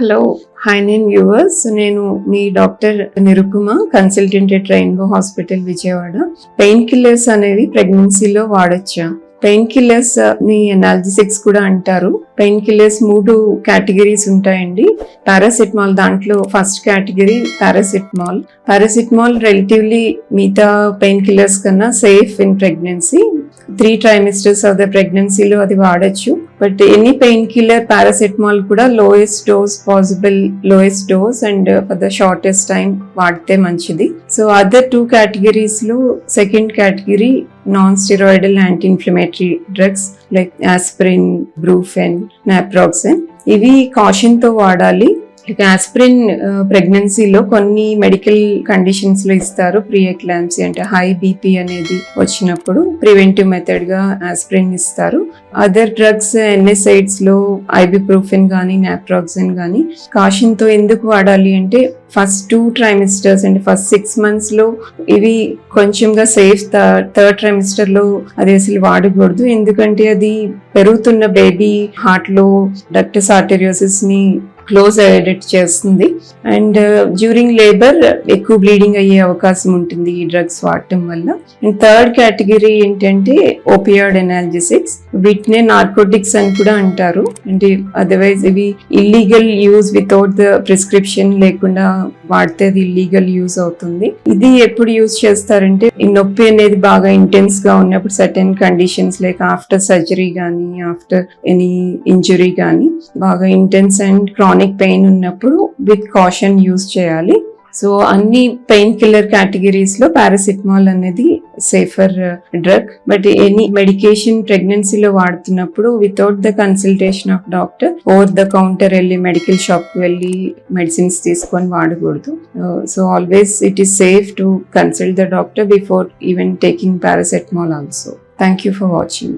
Hello hi name viewers నేను మీ doctor Nirupama consultant at rainbow hospital Vijayawada. Pain killers అనేవి ప్రెగ్నెన్సీలో వాడొచ్చా? Pain కిల్లర్స్ని ఎనాలజిసిక్స్ కూడా అంటారు. పెయిన్ కిల్లర్స్ మూడు కేటగిరీస్ ఉంటాయండి. పారాసిటమాల్ దాంట్లో first category paracetamol paracetamol relatively మిగతా పెయిన్ కిల్లర్స్ కన్నా safe in pregnancy three trimesters of the ప్రెగ్నెన్సీలో అది వాడచ్చు but any pain killer paracetamol కూడా lowest dose possible lowest dose and for the shortest time వాడితే మంచిది so other two కేటగిరీస్లో second category non steroidal anti inflammatory drugs like aspirin Brufen naproxen ఇవి కాషన్తో వాడాలి. ఇక ఆస్పిరిన్ ప్రెగ్నెన్సీలో కొన్ని మెడికల్ కండిషన్స్లో ఇస్తారు. ప్రీ ఎక్లాంసీ అంటే హై బీపీ అనేది వచ్చినప్పుడు ప్రివెంటివ్ మెథడ్గా ఆస్పిరిన్ ఇస్తారు. అదర్ డ్రగ్స్ ఎన్ఎస్ఐడ్స్లో ఐబిప్రూఫిన్ కానీ నాప్రాక్సిన్ కానీ కాషన్తో ఎందుకు వాడాలి అంటే ఫస్ట్ టూ ట్రైమిస్టర్స్ అంటే ఫస్ట్ సిక్స్ మంత్స్లో ఇవి కొంచెంగా సేఫ్ థర్డ్ ట్రైమిస్టర్లో అది అసలు వాడకూడదు. ఎందుకంటే అది పెరుగుతున్న బేబీ హార్ట్లో డక్టస్ ఆర్టెరియోసిస్ని క్లోజ్ ఎడిట్ చేస్తుంది. అండ్ uh, డ్యూరింగ్ లేబర్ ఎక్కువ బ్లీడింగ్ అయ్యే అవకాశం ఉంటుంది ఈ డ్రగ్స్ వాడటం వల్ల. అండ్ థర్డ్ కేటగిరీ ఏంటంటే ఓపియాడ్ ఎనాలజిసిక్స్ వీటినే నార్కోటిక్స్ అని కూడా అంటారు. అంటే అదర్వైజ్ ఇవి illegal use without the prescription లేకుండా వాడితే అది ఇల్లీగల్ యూజ్ అవుతుంది. ఇది ఎప్పుడు యూజ్ చేస్తారంటే ఈ నొప్పి అనేది బాగా ఇంటెన్స్గా ఉన్నప్పుడు certain conditions like after surgery కానీ ఆఫ్టర్ ఎనీ ఇంజురీ కానీ బాగా ఇంటెన్స్ అండ్ క్రానిక్ పెయిన్ ఉన్నప్పుడు విత్ కాషన్ యూజ్ చేయాలి. సో అన్ని పెయిన్ కిల్లర్ కేటగిరీస్లో పారాసిటమాల్ అనేది safer drug but any medication ప్రెగ్నెన్సీలో వాడుతున్నప్పుడు without the consultation of doctor over the counter వెళ్ళి మెడికల్ షాప్ వెళ్ళి మెడిసిన్స్ తీసుకొని వాడకూడదు. So always it is safe to consult the doctor before even taking paracetamol also thank you for watching